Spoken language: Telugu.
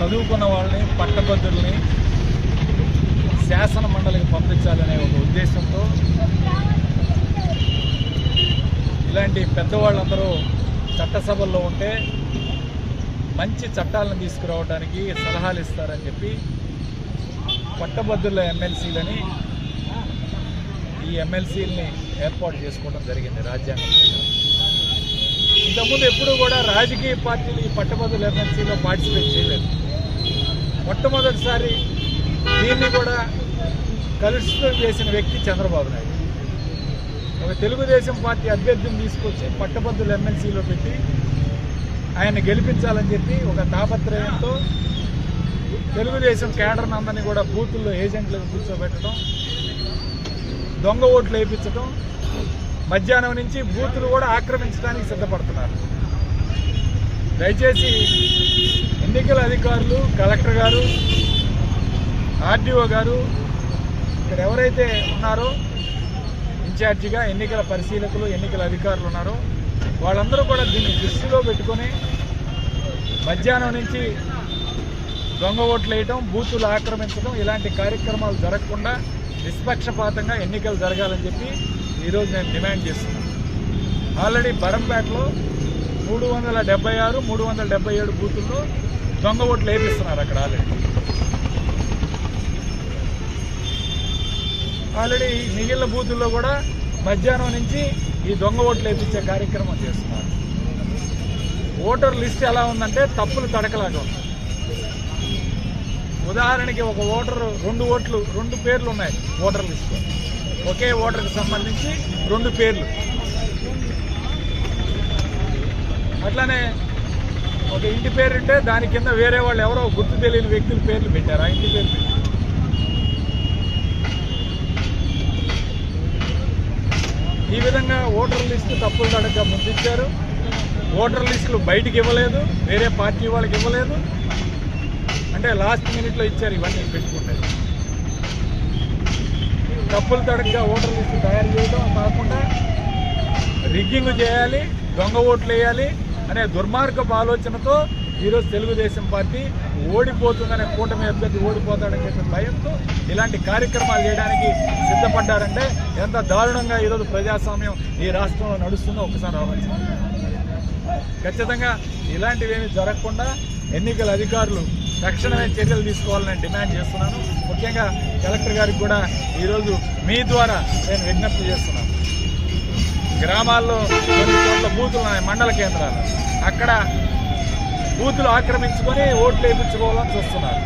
చదువుకున్న వాళ్ళని పట్టభద్రుల్ని శాసన మండలికి పంపించాలనే ఒక ఉద్దేశంతో ఇలాంటి పెద్దవాళ్ళందరూ చట్టసభల్లో ఉంటే మంచి చట్టాలను తీసుకురావడానికి సలహాలు ఇస్తారని చెప్పి పట్టభద్రుల ఎమ్మెల్సీలని ఈ ఎమ్మెల్సీలని ఏర్పాటు చేసుకోవడం జరిగింది రాజ్యాంగం ఇంతకుముందు ఎప్పుడూ కూడా రాజకీయ పార్టీలు ఈ పట్టభద్రుల ఎమ్మెల్సీలో పార్టిసిపేట్ చేయలేదు. మొట్టమొదటిసారి దీన్ని కూడా కలుషితం చేసిన వ్యక్తి చంద్రబాబు నాయుడు. ఒక తెలుగుదేశం పార్టీ అభ్యర్థిని తీసుకొచ్చి పట్టభద్రుల ఎమ్మెల్సీలో పెట్టి ఆయన గెలిపించాలని చెప్పి ఒక తాపత్రయంతో తెలుగుదేశం కేడర్ అందరినీ కూడా బూతుల్లో ఏజెంట్లకు కూర్చోబెట్టడం దొంగ ఓట్లు వేయించడం మధ్యాహ్నం నుంచి బూతులు కూడా ఆక్రమించడానికి సిద్ధపడుతున్నారు. దయచేసి ఎన్నికల అధికారులు కలెక్టర్ గారు ఆర్డీఓ గారు ఇక్కడ ఎవరైతే ఉన్నారో ఇన్ఛార్జిగా ఎన్నికల పరిశీలకులు ఎన్నికల అధికారులు ఉన్నారో వాళ్ళందరూ కూడా దీన్ని దృష్టిలో పెట్టుకొని మధ్యాహ్నం నుంచి దొంగ ఓట్లు వేయటం బూతులు ఆక్రమించడం ఇలాంటి కార్యక్రమాలు జరగకుండా నిష్పక్షపాతంగా ఎన్నికలు జరగాలని చెప్పి ఈరోజు నేను డిమాండ్ చేస్తున్నాను ఆల్రెడీ బరంపేటలో మూడు వందల డెబ్బై ఆరు మూడు వందల డెబ్బై ఏడు బూతుల్లో దొంగ ఓట్లు వేపిస్తున్నారు అక్కడ ఆల్రెడీ. ఆల్రెడీ మిగిలిన బూతుల్లో కూడా మధ్యాహ్నం నుంచి ఈ దొంగ ఓట్లు వేపించే కార్యక్రమం చేస్తున్నారు. ఓటర్ లిస్ట్ ఎలా ఉందంటే తప్పులు తడకలాగా ఉంది ఉదాహరణకి ఒక ఓటరు రెండు ఓట్లు రెండు పేర్లు ఉన్నాయి ఓటర్ లిస్ట్లో. ఒకే ఓటర్కి సంబంధించి రెండు పేర్లు. అట్లానే ఒక ఇంటి పేరు ఉంటే దాని కింద వేరే వాళ్ళు ఎవరో గుర్తు తెలియని వ్యక్తుల పేర్లు పెట్టారు. ఆ ఇంటి పేరు ఈ విధంగా ఓటర్ లిస్టు తప్పులు తడక ముందించారు ఓటర్ లిస్టులు బయటికి ఇవ్వలేదు. వేరే పార్టీ వాళ్ళకి ఇవ్వలేదు. అంటే లాస్ట్ మినిట్లో ఇచ్చారు ఇవన్నీ పెట్టుకుంటే. తప్పులు తడకగా ఓటర్ లిస్టు తయారు చేయడం కాకుండా రిగ్గింగ్ చేయాలి దొంగ ఓట్లు వేయాలి అనే దుర్మార్గపు ఆలోచనతో ఈరోజు తెలుగుదేశం పార్టీ ఓడిపోతుందనే కూటమి అభ్యర్థి ఓడిపోతాడని చెప్పే భయంతో ఇలాంటి కార్యక్రమాలు చేయడానికి సిద్ధపడ్డారంటే ఎంత దారుణంగా ఈరోజు ప్రజాస్వామ్యం ఈ రాష్ట్రంలో నడుస్తుందో ఒకసారి ఆలోచించాలి ఖచ్చితంగా ఇలాంటివేమీ జరగకుండా ఎన్నికల అధికారులు తక్షణమే చర్యలు తీసుకోవాలని డిమాండ్ చేస్తున్నాను. ముఖ్యంగా కలెక్టర్ గారికి కూడా ఈరోజు మీ ద్వారా నేను విజ్ఞప్తి చేస్తున్నాను. గ్రామాల్లో కొన్ని చోట్ల బూతులు ఉన్నాయి మండల కేంద్రాలు అక్కడ బూతులు ఆక్రమించుకొని ఓట్లు వేయించుకోవాలని చూస్తున్నారు.